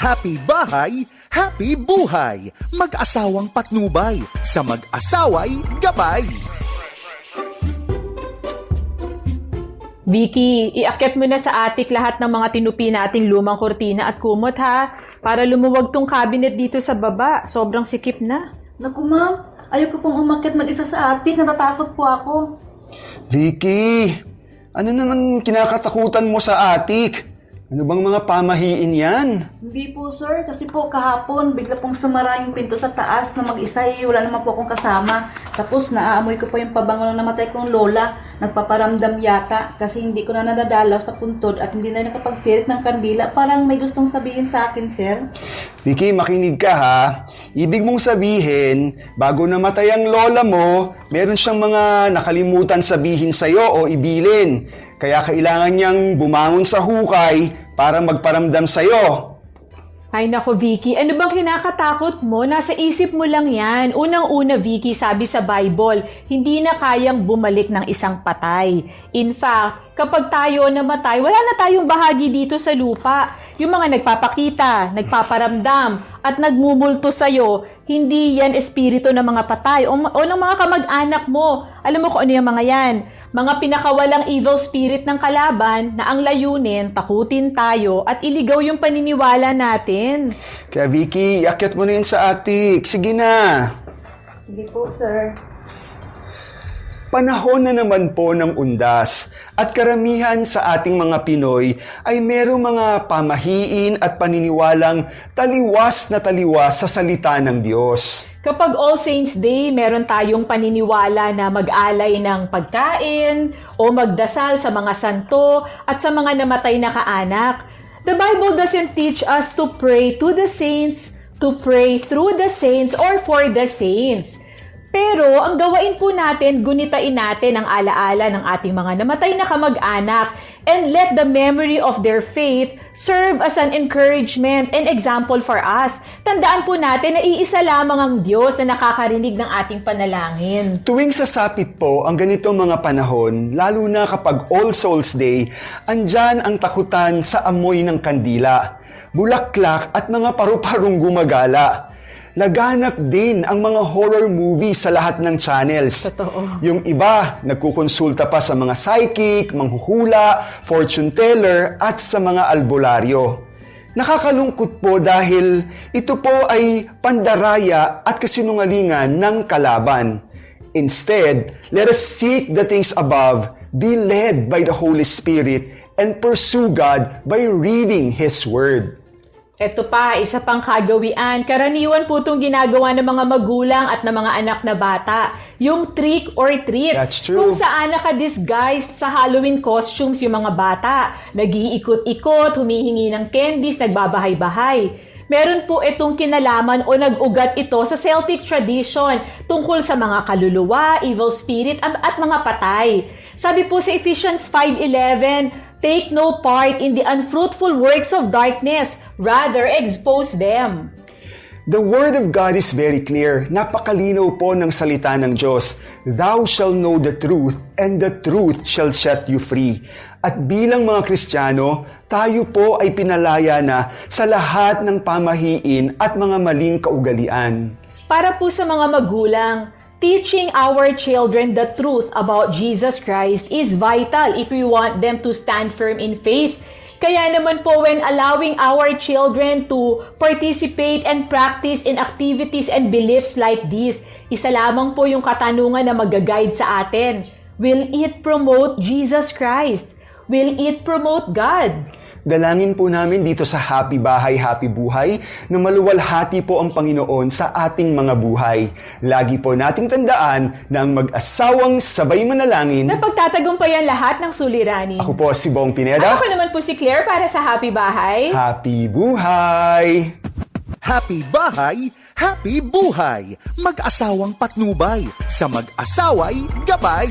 Happy bahay, happy buhay. Mag-asawang patnubay, sa mag-asaway gabay. Vicky, iakyat mo na sa attic lahat ng mga tinupi nating lumang kortina at kumot ha, para lumuwag tong cabinet dito sa baba. Sobrang sikip na. Naku ma'am, ayoko pong umakyat mag-isa sa atik. Natatakot po ako. Vicky, ano naman kinakatakutan mo sa atik? Ano bang mga pamahiin yan? Hindi po sir, kasi po kahapon bigla pong sumara yung pinto sa taas na mag-isa eh, wala naman po akong kasama. Tapos naaamoy ko po yung pabango ng namatay kong lola. Nagpaparamdam yata kasi hindi ko na nadadalaw sa puntod at hindi na nakapagtirik ng kandila. Parang may gustong sabihin sa akin sir. Vicky, makinig ka ha. Ibig mong sabihin, bago namatay ang lola mo, meron siyang mga nakalimutan sabihin sa'yo o ibilin. Kaya kailangan niyang bumangon sa hukay para magparamdam sa'yo. Ay nako Vicky, ano bang kinakatakot mo? Nasa isip mo lang yan. Unang-una Vicky, sabi sa Bible, hindi na kayang bumalik ng isang patay. In fact, kapag tayo namatay, wala na tayong bahagi dito sa lupa. Yung mga nagpapakita, nagpaparamdam, at nagmumulto sa'yo, hindi yan espiritu ng mga patay o, o ng mga kamag-anak mo. Alam mo kung ano yung mga yan? Mga pinakawalang evil spirit ng kalaban na ang layunin, takutin tayo at iligaw yung paniniwala natin. Kaya Vicky, yakyat mo na yun sa atik. Sige na. Hindi po sir. Panahon na naman po ng undas at karamihan sa ating mga Pinoy ay merong mga pamahiin at paniniwalang taliwas na taliwas sa salita ng Diyos. Kapag All Saints Day, meron tayong paniniwala na mag-alay ng pagkain o magdasal sa mga santo at sa mga namatay na kaanak. The Bible doesn't teach us to pray to the saints, to pray through the saints, or for the saints. Pero ang gawain po natin, gunitain natin ang alaala ng ating mga namatay na kamag-anak and let the memory of their faith serve as an encouragement and example for us. Tandaan po natin na iisa lamang ang Diyos na nakakarinig ng ating panalangin. Tuwing sasapit po ang ganitong mga panahon, lalo na kapag All Souls Day, andyan ang takutan sa amoy ng kandila, bulaklak at mga paru-parong gumagala. Laganap din ang mga horror movies sa lahat ng channels. Totoo. Yung iba, nagkukonsulta pa sa mga psychic, manghuhula, fortune teller, at sa mga albularyo. Nakakalungkot po dahil ito po ay pandaraya at kasinungalingan ng kalaban. Instead, let us seek the things above, be led by the Holy Spirit, and pursue God by reading His Word. Ito pa, isa pang kagawian. Karaniwan po itong ginagawa ng mga magulang at ng mga anak na bata. Yung trick or treat. That's true. Kung saan naka-disguised sa Halloween costumes yung mga bata. Nag-iikot-ikot, humihingi ng candies, nagbabahay-bahay. Meron po itong kinalaman o nag-ugat ito sa Celtic tradition tungkol sa mga kaluluwa, evil spirit, at mga patay. Sabi po sa Ephesians 5.11, Take no part in the unfruitful works of darkness, rather expose them. The Word of God is very clear. Napakalinaw po ng salita ng Diyos. Thou shall know the truth, and the truth shall set you free. At bilang mga Kristiyano, tayo po ay pinalaya na sa lahat ng pamahiin at mga maling kaugalian. Para po sa mga magulang, teaching our children the truth about Jesus Christ is vital if we want them to stand firm in faith. Kaya naman po when allowing our children to participate and practice in activities and beliefs like this, isa lamang po yung katanungan na mag-guide sa atin. Will it promote Jesus Christ? Will it promote God? Dalangin po namin dito sa Happy Bahay, Happy Buhay na maluwalhati po ang Panginoon sa ating mga buhay. Lagi po nating tandaan na ang mag-asawang sabay manalangin. Na pagtatagumpayan lahat ng suliranin. Ako po si Bong Ako Pineda. po naman po si Claire para sa Happy Bahay. Happy Buhay! Happy bahay, happy buhay. Mag-asawang patnubay, sa mag-asaway gabay.